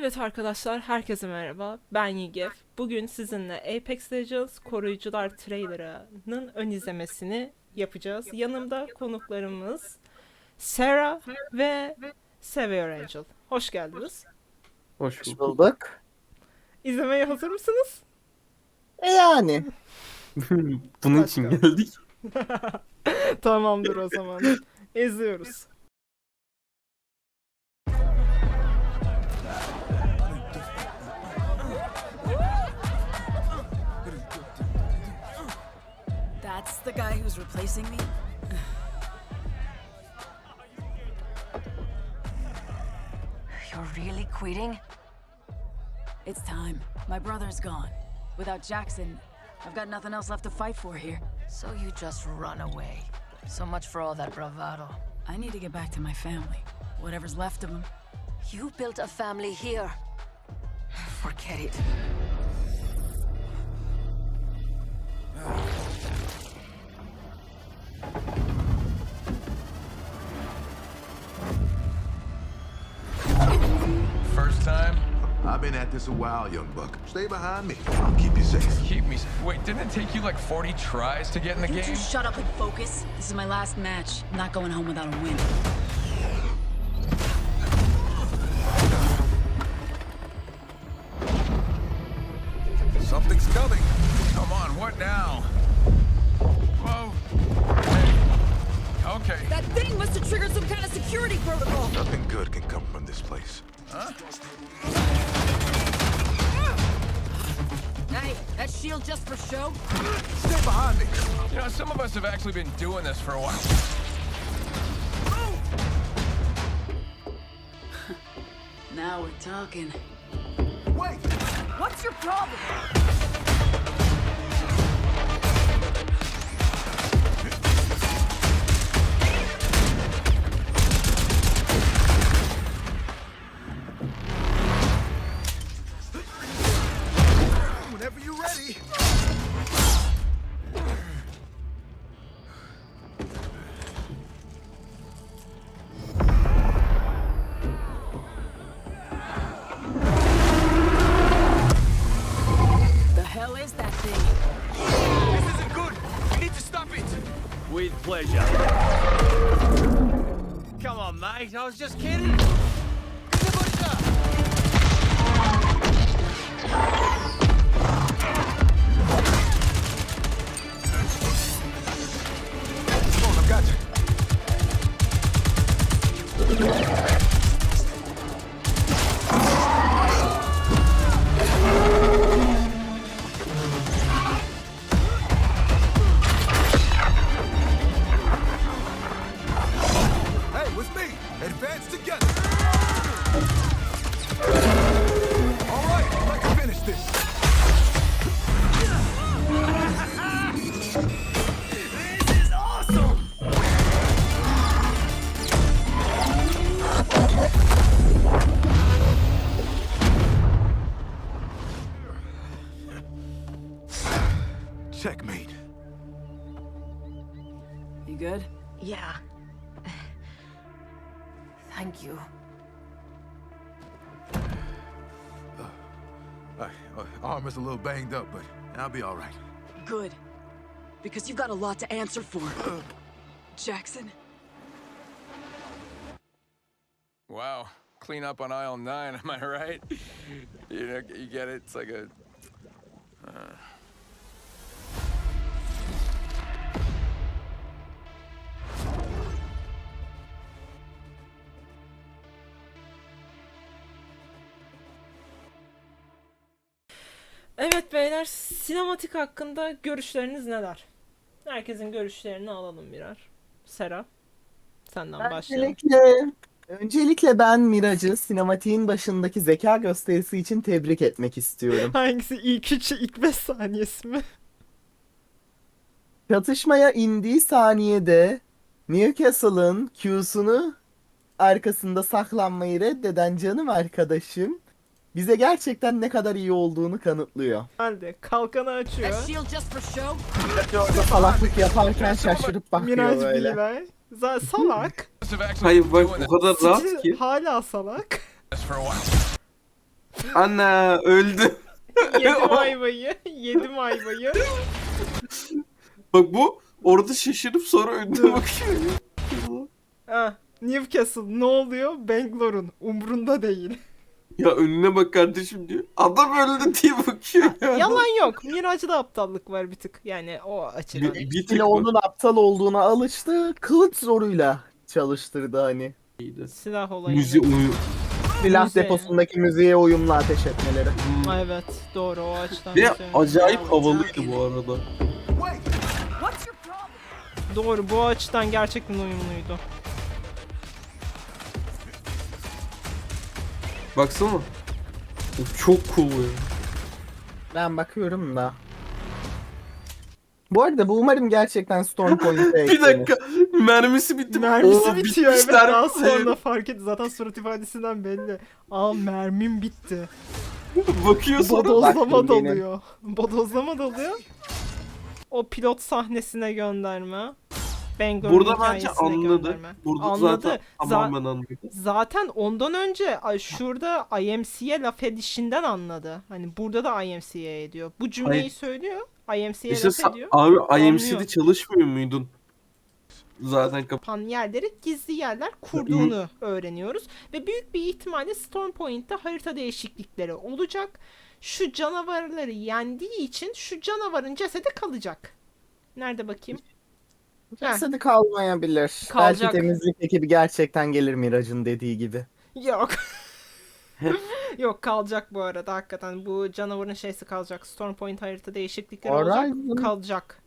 Evet arkadaşlar, herkese merhaba. Ben Yigef. Bugün sizinle Apex Legends Koruyucular trailerının ön izlemesini yapacağız. Yanımda konuklarımız Sarah ve Seviyor Angel. Hoş geldiniz. Hoş bulduk. İzlemeye hazır mısınız? E yani. Bunun için geldik. Tamamdır o zaman. İzliyoruz. That's the guy who's replacing me? You're really quitting? It's time. My brother's gone. Without Jackson, I've got nothing else left to fight for here. So you just run away. So much for all that bravado. I need to get back to my family. Whatever's left of them. You built a family here. Forget it. I've been at this a while, young buck. Stay behind me. I'll keep you safe. Keep me. safe? Wait, didn't it take you like 40 tries to get in the You game? two shut up and focus. This is my last match. I'm not going home without a win. Just for show? Stay behind me. You know, some of us have actually been doing this for a while. Now we're talking. Wait! What's your problem? Was just kidding. Yeah. Thank you. Uh, uh, arm is a little banged up, but I'll be all right. Good. Because you've got a lot to answer for. Jackson? Wow. Clean up on aisle nine, am I right? You know, you get it? It's like a. Evet beyler, sinematik hakkında görüşleriniz neler? Herkesin görüşlerini alalım birer. Sera, senden başlayalım. Öncelikle, öncelikle ben Miraç'ı sinematiğin başındaki zeka gösterisi için tebrik etmek istiyorum. Hangisi ilk 3 ilk 5 saniyesi mi? Çatışmaya indiği saniyede Newcastle'ın Q'sunu arkasında saklanmayı reddeden canım arkadaşım bize gerçekten ne kadar iyi olduğunu kanıtlıyor. Halde kalkanı açıyor. That shield just for show? Salaklık yaparken şaşırıp bakıyor Miraç böyle. Bilbay. Zaten salak. Hayır bak o kadar rahat ki. hala salak. Ana öldü. Yedim ayvayı. Yedim ayvayı. Bak bu orada şaşırıp sonra önüne bakıyor. Ah, Newcastle ne oluyor? Bangalore'un umrunda değil. Ya önüne bak kardeşim diyor. Adam öldü diye bakıyor ya. Yalan yok. Miraç'ta aptallık var bir tık. Yani o açıdan. Bir, bir tık Bile onun aptal olduğuna alıştı. Kılıç zoruyla çalıştırdı hani. bakıydı. Silah olayını. Müziği uyu. Silah Müziğe. deposundaki müziğe uyumlu ateş etmeleri. Ay, Evet doğru o açıdan. Ve güzel. acayip havalıydı bu arada. Doğru bu açıdan gerçekten uyumluydu. Baksana. Of, çok cool ya. Ben bakıyorum da. Bu arada bu umarım gerçekten Storm Point'e Bir dakika. Mermisi bitti. Mermisi Oo, bitiyor evet bitmişler. daha sonra fark et zaten surat ifadesinden belli. Aa mermim bitti. Bakıyor sonra. Bodozlama dalıyor. Bodozlama dalıyor. O pilot sahnesine gönderme. Bangor'un Burada bence hikayesine anladı. gönderme. Burada Anladı. zaten Za- tamamen anladı. Zaten ondan önce ay, şurada IMC'ye laf edişinden anladı. Hani burada da IMC'ye ediyor. Bu cümleyi Hayır. söylüyor. IMC'ye İşte laf sa- ediyor. abi IMC'de Anlıyor. çalışmıyor muydun? Zaten kap yapan yerleri gizli yerler kurduğunu öğreniyoruz. Ve büyük bir ihtimalle Storm Point'te harita değişiklikleri olacak. Şu canavarları yendiği için şu canavarın cesedi kalacak. Nerede bakayım? Cesedi kalmayabilir. Kalacak. Belki temizlik ekibi gerçekten gelir Miraç'ın dediği gibi. yok. yok kalacak bu arada hakikaten. Bu canavarın şeysi kalacak. Storm Point harita değişiklikleri olacak. Horizon. Kalacak.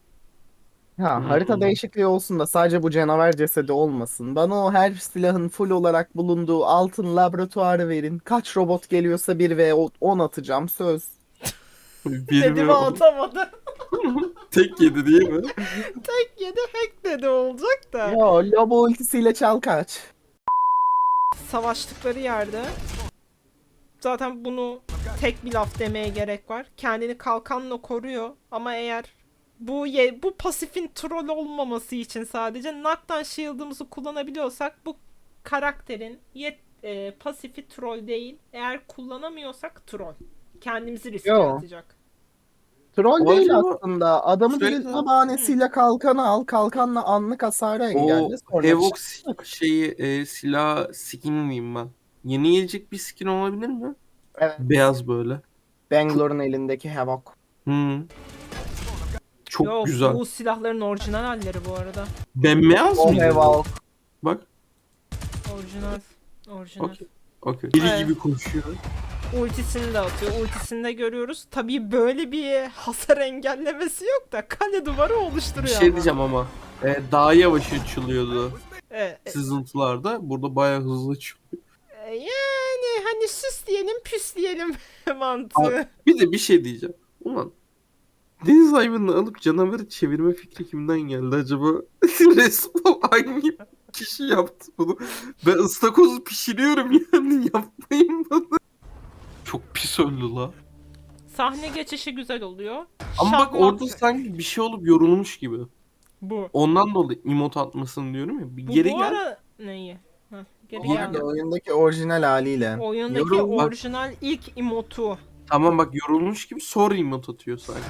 Ha, harita değişikliği olsun da sadece bu canavar cesedi olmasın. Bana o her silahın full olarak bulunduğu altın laboratuvarı verin. Kaç robot geliyorsa 1 ve 10 atacağım söz. Dedi ve bilmiyorum. atamadı. Tek yedi değil mi? Tek yedi hack dedi olacak da. Yo, lobo ultisiyle çal kaç. savaştıkları yerde zaten bunu tek bir laf demeye gerek var. Kendini kalkanla koruyor ama eğer bu ye, bu pasifin troll olmaması için sadece Knockdown Shield'ımızı kullanabiliyorsak bu karakterin yet, e, pasifi troll değil. Eğer kullanamıyorsak troll. Kendimizi riske Yo. atacak. Troll O değil aslında. Adamı Şöyle- diriltme bahanesiyle kalkanı al. Kalkanla anlık hasarı O engelle. Sonra Evox şeyi e, silah skin diyeyim ben. Yeni gelecek bir skin olabilir mi? Evet. Beyaz böyle. Bangalore'un elindeki Havoc. Hmm. Çok Yok güzel. bu silahların orijinal halleri bu arada. Bembeyaz O mıydı? Havoc. Bak. Orijinal. Orijinal. Okey. Okey. Biri Evet. gibi koşuyor. Ultisini de atıyor. Ultisini de görüyoruz. Tabii böyle bir hasar engellemesi yok da kale duvarı Bir oluşturuyor şey ama. diyeceğim ama. E, daha yavaş açılıyordu Evet, e, sızıntılarda. Burada bayağı hızlı açılıyor. e, yani hani süs diyelim püs diyelim mantığı. Bir de bir şey diyeceğim. Ulan deniz hayvanını alıp canavarı çevirme fikri kimden geldi acaba? Resmen hangi kişi yaptı bunu? Ben ıstakozu pişiriyorum yani yapmayın bana. Çok pis öldü la. Sahne geçişi güzel oluyor. Ama bak Şahmat- orada sanki bir şey olup yorulmuş gibi. bu. Ondan dolayı emot atmasın diyorum ya. Bir Bu, geri bu gel. ara neyi? Heh, geri geldi. gel. Oyundaki orijinal haliyle. Oyundaki Yorum bak. orijinal ilk emotu. Tamam bak yorulmuş gibi sonra emot atıyor sanki.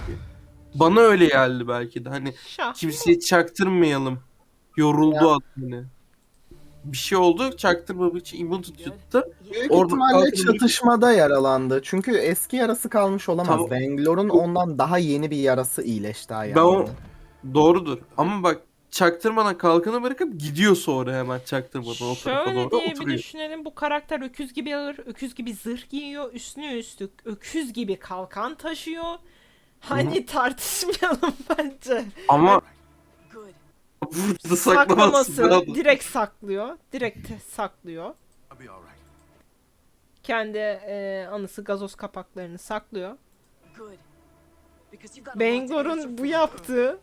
Bana öyle geldi belki de. Hani Şah. kimseye çaktırmayalım. Yoruldu Ya. hani. Bir şey oldu çaktırmamak için emot atıyordu. Büyük Orada ihtimalle kalkanı- çatışmada yaralandı. Çünkü eski yarası kalmış olamaz. Tamam. Bangalore'un ondan daha yeni bir yarası iyileşti ayağında. Ben o doğrudur. Ama bak çaktırmadan kalkanı bırakıp gidiyor sonra hemen çaktırmadan o tarafa Şöyle doğru diye bir oturuyor. düşünelim. Bu karakter öküz gibi ağır, öküz gibi zırh giyiyor. Üstüne üstlük öküz gibi kalkan taşıyor. Hani tartışmayalım bence. Ama. Burada saklaması Saklaması direkt saklıyor. Direkt saklıyor. Kendi e, anısı gazoz kapaklarını saklıyor. Bangor'un bu yaptığı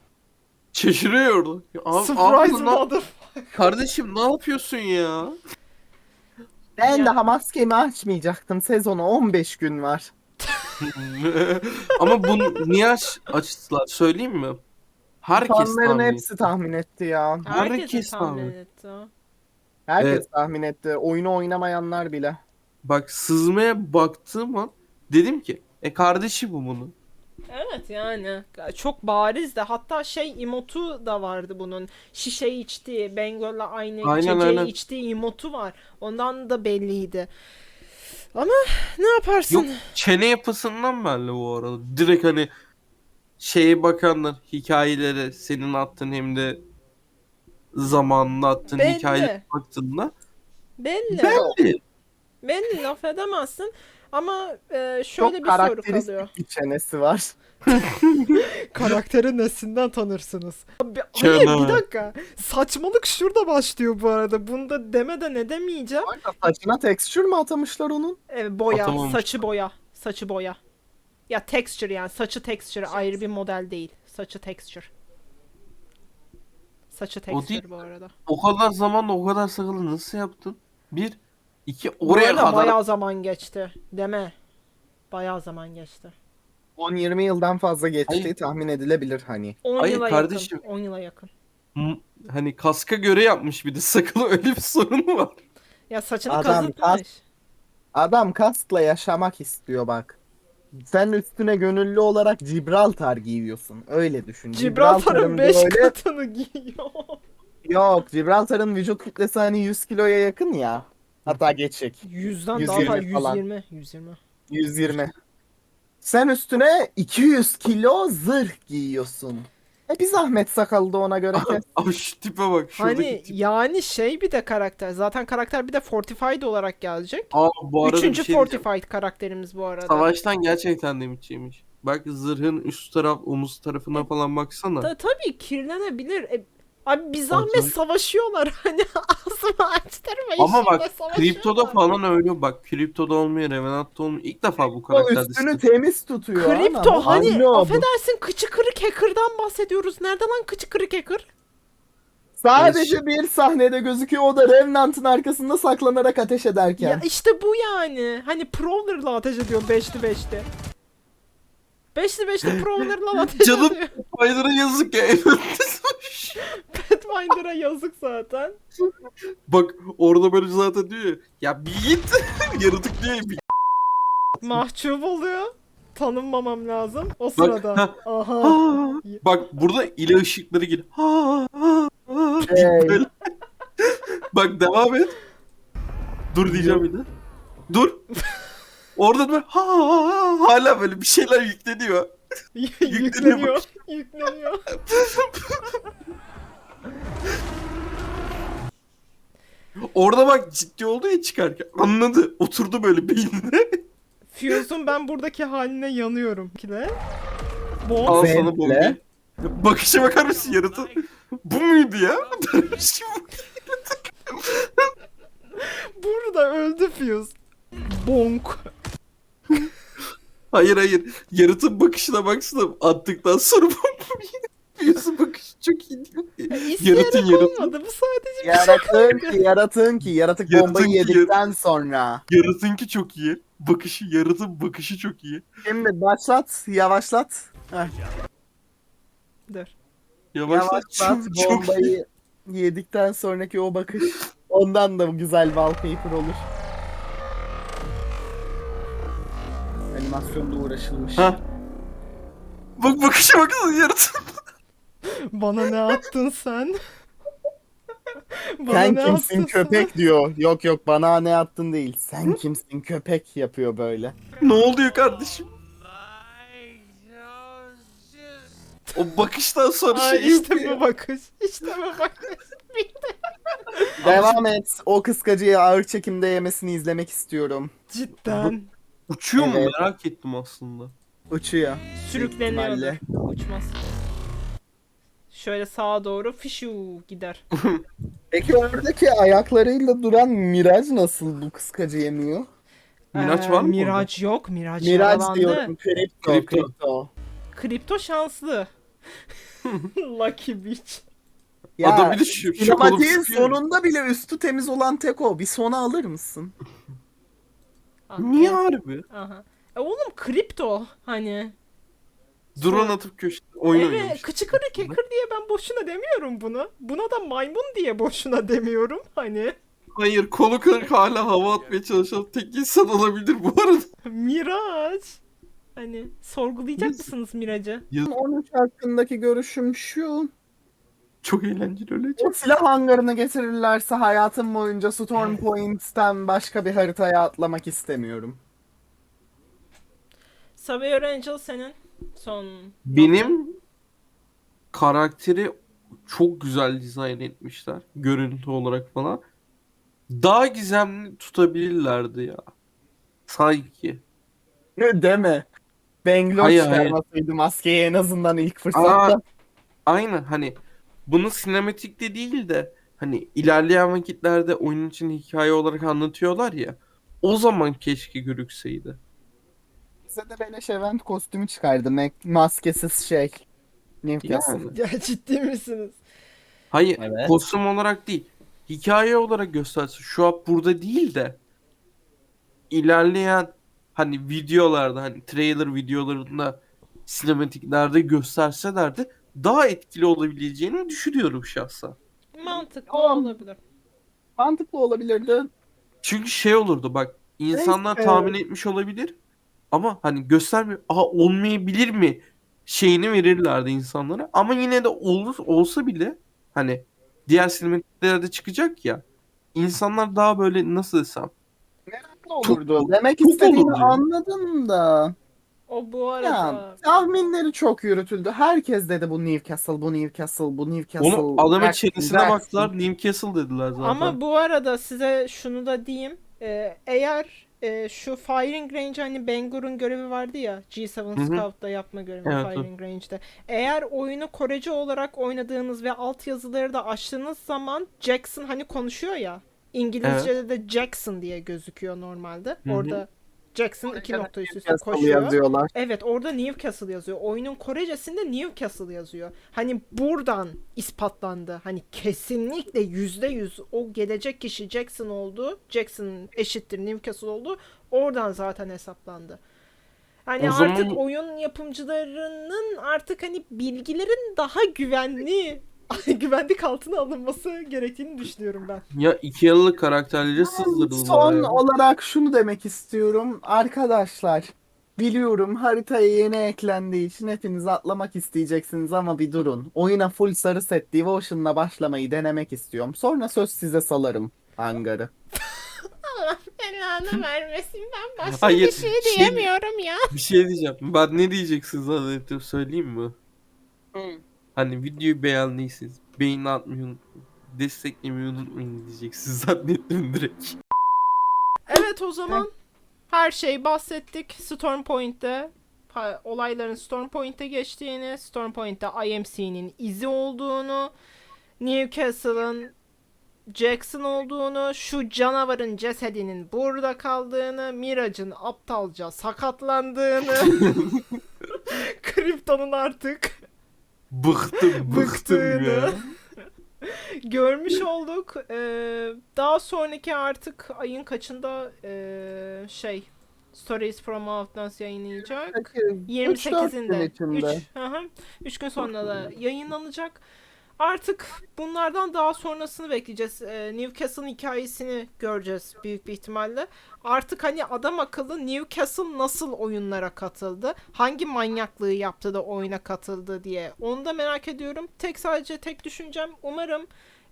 Şaşırıyor orada. Ya Abi, surprise mother. kardeşim ne yapıyorsun ya? Ben Ya- daha maskemi açmayacaktım. Sezona 15 gün var. Ama bunu niye aç, açtılar söyleyeyim mi? Herkes Fanların tahmin hepsi tahmin etti ya. Herkes Herkes tahmin tahmin. etti. Herkes Evet. tahmin etti. Oyunu oynamayanlar bile. Bak sızmaya baktığım an Dedim ki e kardeşi bu bunun. Evet yani çok bariz de hatta şey emotu da vardı bunun. Şişe içtiği, Bengöl'le aynı Aynen, içeceği aynen. içtiği emotu var. Ondan da belliydi. Ama ne yaparsın? Yok çene yapısından belli bu arada. Direkt hani şeye bakanlar hikayelere senin attığın hem de zamanında attığın Belli. hikayelere baktığında Belli. belli. Belli laf edemezsin. Ama e, şöyle Çok bir soru karakteristik kalıyor. bir çenesi var. Karakteri nesinden tanırsınız? Abi, hayır bir dakika. Saçmalık şurada başlıyor bu arada. Bunda demeden edemeyeceğim. Saçına texture mi atamışlar onun? E, boya, Atamamış. saçı boya. Saçı boya. Ya texture yani saçı texture ayrı bir model değil. Saçı texture. Saçı texture değil. bu arada. O kadar zamanla o kadar sakalı nasıl yaptın? Bir, iki oraya arada kadar. bayağı zaman geçti. Deme. Bayağı zaman geçti. 10-20 yıldan fazla geçtiği Hayır. tahmin edilebilir hani. 10 Hayır yıla kardeşim. yakın. 10 yıla yakın. Hani kaska göre yapmış bir de sakalı öyle bir sorunu var. Ya saçını Adam kazıtmış. Adam kaskla yaşamak istiyor bak. Sen üstüne gönüllü olarak Gibraltar giyiyorsun. Öyle düşün. Gibraltar'ın 5 böyle... katını giyiyor. Yok Gibraltar'ın vücut kütlesi hani 100 kiloya yakın ya. Hatta geçecek. Yüzden daha 120 fazla. falan. 120. 120. 120. Sen üstüne 200 kilo zırh giyiyorsun. E bir zahmet sakalı da ona göre. Abi şu tipe bak. Şuradaki Hani tip. yani şey bir de karakter. Zaten karakter bir de Fortified olarak gelecek. Aa, bu arada Üçüncü bir şey diyeceğim. Fortified karakterimiz bu arada. Savaştan gerçekten demişçiymiş. Bak zırhın üst taraf omuz tarafına falan baksana. Ta- tabii kirlenebilir. E, abi bir zahmet Tabii. savaşıyorlar. Hani ağzımı açtırma Ama bak kriptoda falan öyle bak kriptoda olmuyor Revenant'ta olmuyor. İlk defa bu O karakterde üstünü sıkıntı. temiz tutuyor. Kripto ana. hani Anne o bu. affedersin kıçı kırık hacker'dan bahsediyoruz. Nerede lan kıçı kırık hacker? Sadece bir sahnede gözüküyor o da Revenant'ın arkasında saklanarak ateş ederken. Ya işte bu yani. Hani Prowler'la ateş ediyor 5'li 5'li. 5'li 5'li Prowler'la ateş Canım. ediyor. Spider'a yazık ya. Pathfinder'a yazık zaten. bak orada böyle zaten diyor ya. Ya bir git. Yaratık diyor ya bir Mahcup oluyor. Tanınmamam lazım. O Bak, sırada. ha. Aha. Bak burada ile ışıkları gel. Ha, ha, ha. Hey. Bak devam et. Dur diyeceğim bir de. Dur. Orada böyle ha, ha, ha, hala böyle bir şeyler yükleniyor. yükleniyor. Yükleniyor. Orada bak ciddi oldu ya çıkarken. Anladı. Oturdu böyle beynine. Fuse'un ben buradaki haline yanıyorum. Kile. Bomb. Al Zevkle. sana bombayı. Bakışa bakar mısın yaratı? Bu muydu ya? Burada öldü Fuse. Bonk. hayır hayır. Yaratın bakışına baksana. Attıktan sonra bombayı. Yüzü bakışı çok iyi değil mi? Yaratın yaratın. olmadı. Bu sadece bir Yaratığın ki yaratığın ki yaratık Yaratığın bombayı ki yedikten sonra. Yaratınki çok iyi. Bakışı, yaratın bakışı çok iyi. Şimdi başlat, yavaşlat. Heh, Dur. Yavaşlat. yavaşlat Çok, çok iyi. bombayı yedikten sonraki o bakış. Ondan da güzel wallpaper olur. Animasyonda uğraşılmış. Ha. Bak bakışa bakın yaratın. Bana ne attın sen? Bana Sen ne kimsin attın köpek diyor. Yok yok bana ne attın değil. Sen kimsin köpek yapıyor böyle. ne oluyor kardeşim? O bakıştan sonra? Ay şey işte yapıyor. bu bakış. İşte bu bakış. Devam et. O kıskacıyı ağır çekimde yemesini izlemek istiyorum. Cidden. Uçuyor mu Evet. merak ettim aslında. Uçuyor. Sürükleniyordur. ihtimalle. Uçmaz. Şöyle sağa doğru fişu gider. Peki oradaki ayaklarıyla duran Miraj nasıl bu kıskacı yemiyor? Miraç Ee, var mı Miraç yok. Miraç Miraj yaralandı. diyorum. Kripto. Kripto. Kripto. Kripto şanslı. Lucky bitch. Ya, Adam bir de şu, şok olup sıkıyor. sonunda bile üstü temiz olan tek o. Bir sona alır mısın? Ah, Niye o- harbi? Aha. E oğlum kripto hani. Drone atıp köşede oyun Evet, oynamış. kıçı kırık hacker diye ben boşuna demiyorum bunu. Buna da maymun diye boşuna demiyorum hani. Hayır kolu kırık hala hava atmaya çalışan tek insan olabilir bu arada. Miraç. Hani sorgulayacak Biz- mısınız Miraç'ı? 13 hakkındaki görüşüm şu. Çok eğlenceli öyle. O silah hangarını getirirlerse hayatım boyunca Storm Point'ten başka bir haritaya atlamak istemiyorum. Savior Angel senin son Benim karakteri çok güzel dizayn etmişler. Görüntü olarak falan. Daha gizemli tutabilirlerdi ya. Sanki. Deme. Hayır. çıkarmasaydı maskeyi en azından ilk fırsatta. Aa, aynen hani bunu sinematikte değil de hani ilerleyen vakitlerde oyun için hikaye olarak anlatıyorlar ya. O zaman keşke görükseydi. Bize de beleş event kostümü çıkardı. Mac- Maskesiz şey. Newcastle. Ya ciddi misiniz? Hayır, Evet. kostüm olarak değil. Hikaye olarak gösterse şu an burada değil de ilerleyen hani videolarda hani trailer videolarında sinematiklerde gösterselerdi daha etkili olabileceğini düşünüyorum şahsen. Mantıklı Tamam. olabilir. Mantıklı olabilirdi. Çünkü şey olurdu bak insanlar Neyse. tahmin etmiş olabilir ama hani göstermiyor. Aha olmayabilir mi şeyini verirlerdi insanlara ama yine de olur olsa bile hani diğer sinematiklerde çıkacak ya insanlar daha böyle nasıl desem Meraklı olurdu. Demek çok istediğini olurdu ya. anladım da. O bu Ya arada tahminleri çok yürütüldü. Herkes dedi bu Newcastle, bu Newcastle, bu Newcastle. onu adamın Jackson, çenesine Jackson. baktılar Newcastle dediler zaten. ama bu arada size şunu da diyeyim. Ee, eğer e, şu Firing Range hani Bangor'un görevi vardı ya G7 Hı hı. Scout'ta yapma görevi Evet, Firing Range'de. Eğer oyunu Korece olarak oynadığınız ve altyazıları da açtığınız zaman Jackson hani konuşuyor ya İngilizce'de de Jackson diye gözüküyor normalde. Hı hı. Orada Jackson iki nokta üst üste koşuyor. yazıyorlar. Evet orada Newcastle yazıyor. Oyunun Korecesinde Newcastle yazıyor. Hani buradan ispatlandı. Hani kesinlikle yüzde yüz o gelecek kişi Jackson oldu. Jackson eşittir Newcastle oldu. Oradan zaten hesaplandı. Hani O zaman- artık oyun yapımcılarının artık hani bilgilerin daha güvenli güvenlik altına alınması gerektiğini düşünüyorum ben. ya iki yıllık karakterleri sızdırdılar. Son ya. olarak şunu demek istiyorum. Arkadaşlar biliyorum haritaya yeni eklendiği için hepiniz atlamak isteyeceksiniz ama bir durun. Oyuna full sarı set Devotion'la başlamayı denemek istiyorum. Sonra söz size salarım hangarı. Belanı vermesin ben başka Hayır, bir şey şey- diyemiyorum ya. Bir şey diyeceğim. Ben ne diyeceksiniz zannettim söyleyeyim mi? Hani videoyu beğendiyseniz beğeni atmayı unutmayın. Desteklemeyi unutmayın diyeceksiniz zannettim direkt. Evet o zaman her şeyi bahsettik. Storm Point'te pa- olayların Storm Point'te geçtiğini, Storm Point'te IMC'nin izi olduğunu, Newcastle'ın Jackson olduğunu, şu canavarın cesedinin burada kaldığını, Mirage'ın aptalca sakatlandığını, Krypton'un artık Bıktım, bıktım ya. görmüş olduk. Ee, daha sonraki artık ayın kaçında ee, şey Stories from Outlands yayınlayacak. 28'inde. 3 içinde. 3 gün sonra da yayınlanacak. Artık bunlardan daha sonrasını bekleyeceğiz. Ee, Newcastle'ın hikayesini göreceğiz büyük bir ihtimalle. Artık hani adam akıllı Newcastle nasıl oyunlara katıldı? Hangi manyaklığı yaptı da oyuna katıldı diye. Onu da merak ediyorum. Tek sadece tek düşüncem umarım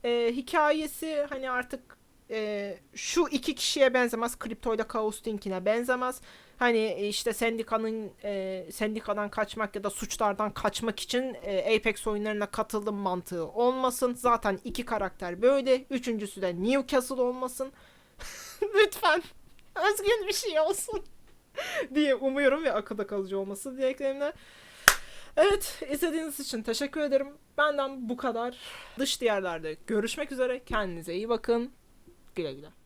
e, hikayesi hani artık e, şu iki kişiye benzemez. Kripto ile Kaos'tinkine benzemez. Hani işte sendikanın e, sendikadan kaçmak ya da suçlardan kaçmak için e, Apex oyunlarına katılım mantığı olmasın. Zaten iki karakter böyle. Üçüncüsü de Newcastle olmasın. Lütfen özgün bir şey olsun diye umuyorum ve akılda kalıcı olması dileklerimle. Evet izlediğiniz için teşekkür ederim. Benden bu kadar. Dış diyarlarda görüşmek üzere. Kendinize iyi bakın. Güle güle.